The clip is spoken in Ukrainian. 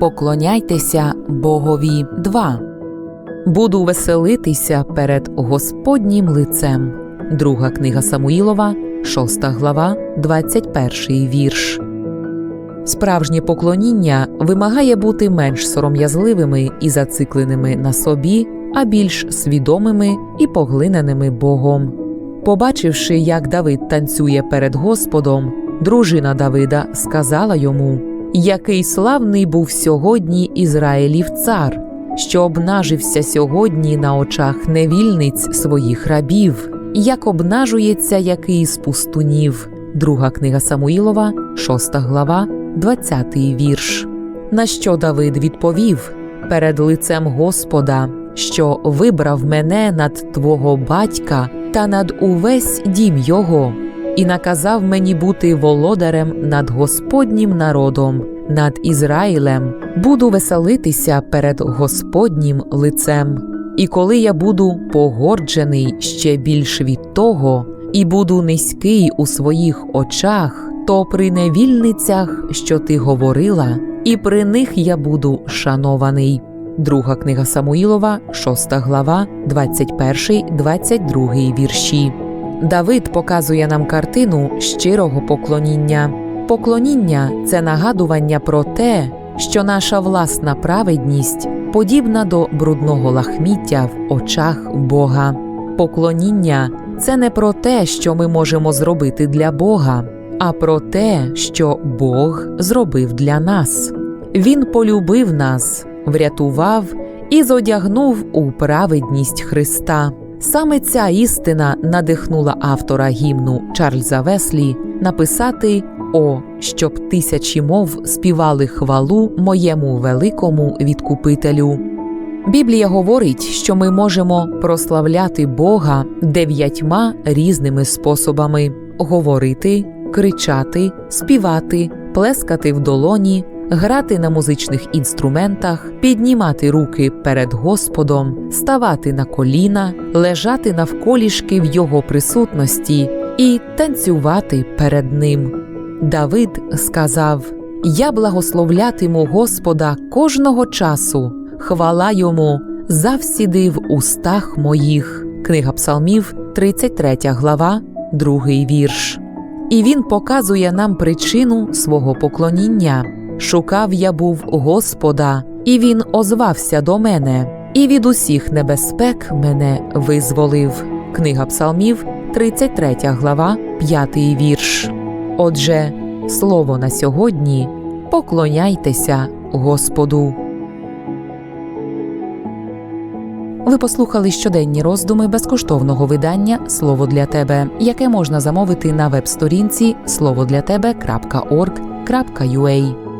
Поклоняйтеся Богові 2. Буду веселитися перед Господнім лицем. Друга книга Самуїлова, 6 глава, 21 вірш. Справжнє поклоніння вимагає бути менш сором'язливими і зацикленими на собі, а більш свідомими і поглиненими Богом. Побачивши, як Давид танцює перед Господом, дружина Давида сказала йому: Який славний був сьогодні Ізраїлів цар, що обнажився сьогодні на очах невільниць своїх рабів, як обнажується який з пустунів. Друга книга Самуїлова, 6 глава, 20 вірш. На що Давид відповів перед лицем Господа, що вибрав мене над твого батька та над увесь дім його, і наказав мені бути володарем над Господнім народом, над Ізраїлем, буду веселитися перед Господнім лицем. І коли я буду погорджений ще більш від того, і буду низький у своїх очах, то при невільницях, що ти говорила, і при них я буду шанований. Друга книга Самуїлова, 6 глава, 21, 22 вірші. Давид показує нам картину щирого поклоніння. Поклоніння це нагадування про те, що наша власна праведність подібна до брудного лахміття в очах Бога. Поклоніння це не про те, що ми можемо зробити для Бога, а про те, що Бог зробив для нас. Він полюбив нас, врятував і зодягнув у праведність Христа. Саме ця істина надихнула автора гімну Чарльза Веслі написати О, щоб тисячі мов співали хвалу моєму великому відкупителю. Біблія говорить, що ми можемо прославляти Бога дев'ятьма різними способами: говорити, кричати, співати, плескати в долоні, грати на музичних інструментах, піднімати руки перед Господом, ставати на коліна, лежати навколішки в Його присутності і танцювати перед Ним. Давид сказав: Я благословлятиму Господа кожного часу, хвала йому завсіди в устах моїх. Книга Псалмів, 33 глава, 2 вірш. І він показує нам причину свого поклоніння. Шукав я був Господа, і він озвався до мене, і від усіх небезпек мене визволив. Книга Псалмів, 33 глава, 5 вірш. Отже, слово на сьогодні поклоняйтеся Господу. Ви послухали щоденні роздуми безкоштовного видання Слово для тебе, яке можна замовити на веб-сторінці словодлятебе.org.ua.